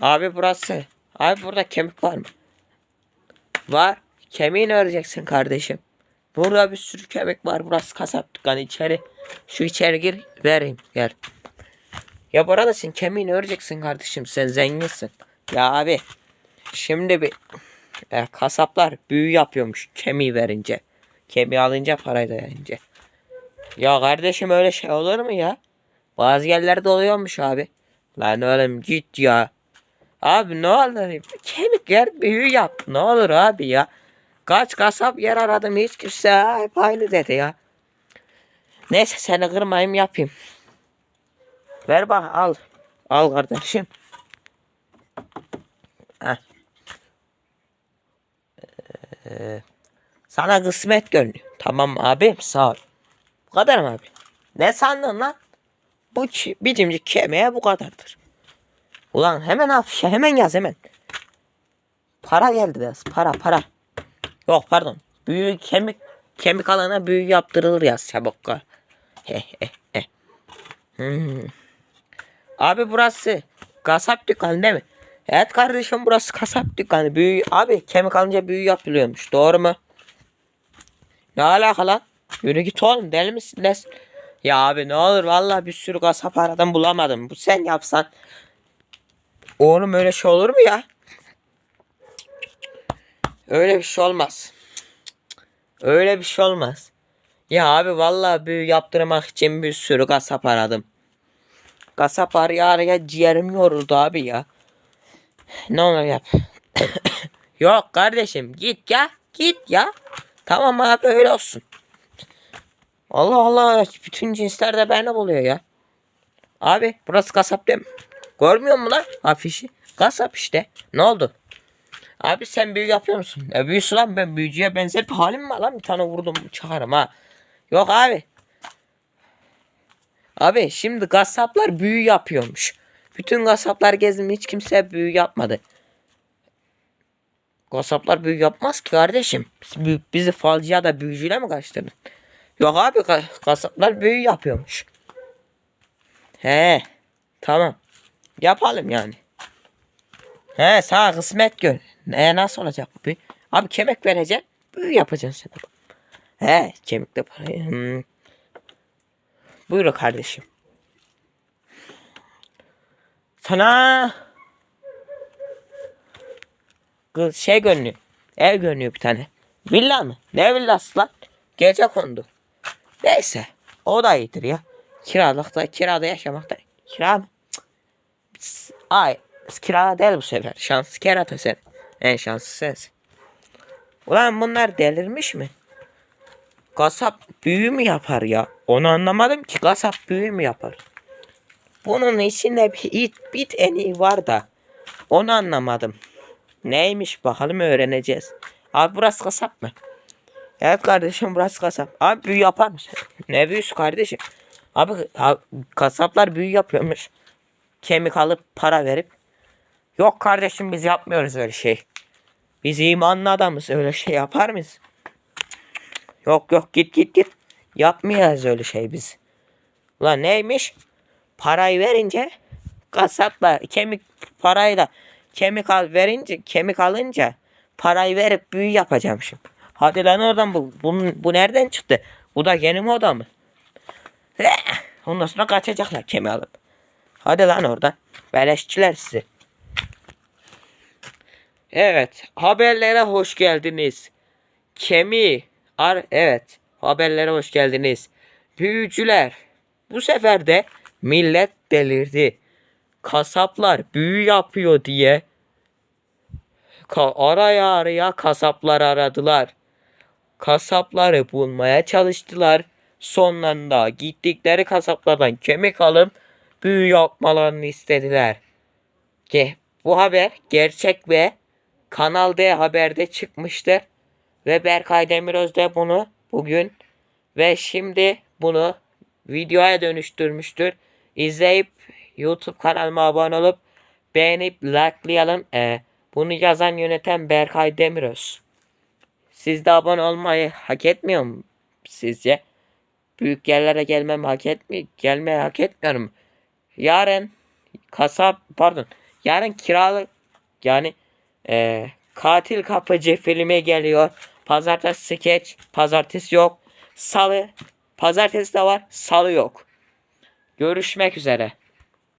Abi burası. Abi burada kemik var mı? Var. Kemiğini öreceksin kardeşim. Burada bir sürü kemik var. Burası kasap dükkanı içeri. Şu içeri gir vereyim gel. Ya burada sen kemiğini öreceksin kardeşim. Sen zenginsin. Ya abi. Şimdi bir e, kasaplar büyü yapıyormuş kemiği verince. Kemiği alınca parayı da. Ya kardeşim öyle şey olur mu ya? Bazı yerlerde oluyormuş abi. Lan oğlum git ya. Abi ne olur kemikler büyü yap. Ne olur abi ya. Kaç kasap yer aradım hiç kimse hep aynı dedi ya. Neyse seni kırmayayım yapayım. Ver bak al. Al kardeşim. Heh. Ee, sana kısmet görünüyor. Tamam abim sağ ol. Bu kadar mı abi? Ne sandın lan? Bu bicimcik kemiğe bu kadardır. Ulan hemen afişe hemen yaz hemen. Para geldi yaz. Para para. Yok pardon. Büyü kemik kemik alana büyü yaptırılır yaz çabuk. He he he. Hmm. Abi burası kasap dükkanı değil mi? Evet kardeşim burası kasap dükkanı. Büyü abi kemik alınca büyü yapılıyormuş. Doğru mu? Ne alaka lan? Yürü git oğlum deli misin? Ya abi ne olur vallahi bir sürü kasap aradım bulamadım. Bu sen yapsan. Oğlum öyle şey olur mu ya? Öyle bir şey olmaz. Öyle bir şey olmaz. Ya abi vallahi büyü yaptırmak için bir sürü kasap aradım. Kasap araya araya ciğerim yoruldu abi ya. Ne olur yap. Yok kardeşim git ya. Git ya. Tamam abi öyle olsun. Allah Allah bütün cinsler de beni buluyor ya. Abi burası kasap değil mi? Görmüyor musun lan afişi? Kasap işte. Ne oldu? Abi sen büyü yapıyor musun? Ne büyüsü lan ben büyücüye benzer bir halim var lan? Bir tane vurdum çağırım ha. Yok abi. Abi şimdi kasaplar büyü yapıyormuş. Bütün kasaplar gezdim hiç kimse büyü yapmadı. Kasaplar büyü yapmaz ki kardeşim. Biz- Bizi falcıya da büyücüyle mi kaçtırdın? Yok abi ka- kasaplar büyü yapıyormuş. He. Tamam. Yapalım yani. He sana kısmet gör. Ne nasıl olacak bu büyü? Abi kemik vereceksin. Büyü yapacaksın sen. He kemikle parayı. Hmm. Buyur kardeşim. Sana kız şey görünüyor. Ev görünüyor bir tane. Villa mı? Ne villası lan? Gece kondu. Neyse. O da iyidir ya. Kiralıkta, kirada yaşamakta. Kira mı? Ay, kira değil bu sefer. Şanslı kerata sen. En şanslı sensin. Ulan bunlar delirmiş mi? Kasap büyü mü yapar ya? Onu anlamadım ki kasap büyü mü yapar? Bunun içinde bir it, bit eni var da. Onu anlamadım. Neymiş bakalım öğreneceğiz. Abi burası kasap mı? Evet kardeşim burası kasap. Abi büyü yapar mısın? Ne büyüsü kardeşim? Abi ha- kasaplar büyü yapıyormuş. Kemik alıp para verip. Yok kardeşim biz yapmıyoruz öyle şey. Biz imanlı adamız öyle şey yapar mıyız? Yok yok git git git. Yapmayacağız öyle şey biz. Ulan neymiş? Parayı verince kasapla kemik parayı da kemik al verince kemik alınca parayı verip büyü yapacağım şimdi. Hadi lan oradan bu. Bu, bu nereden çıktı? Bu da yeni moda mı? Ondan sonra kaçacaklar kemiği alıp. Hadi lan oradan. Beleşçiler sizi. Evet. Haberlere hoş geldiniz. Kemiği. Ar evet. Haberlere hoş geldiniz. Büyücüler. Bu sefer de millet delirdi. Kasaplar büyü yapıyor diye ka araya araya kasaplar aradılar. Kasapları bulmaya çalıştılar. Sonlarında gittikleri kasaplardan kemik alıp büyü yapmalarını istediler. Ki bu haber gerçek ve Kanal D haberde çıkmıştır. Ve Berkay Demiröz de bunu bugün ve şimdi bunu videoya dönüştürmüştür. İzleyip YouTube kanalıma abone olup beğenip likelayalım. Ee, bunu yazan yöneten Berkay Demiröz. Siz de abone olmayı hak etmiyor mu sizce? Büyük yerlere gelmemi hak etmi gelmeyi hak etmiyorum. Yarın kasap pardon Yarın kiralık yani e, katil kapıcı filmi geliyor. Pazartesi skeç. Pazartesi yok. Salı. Pazartesi de var. Salı yok. Görüşmek üzere.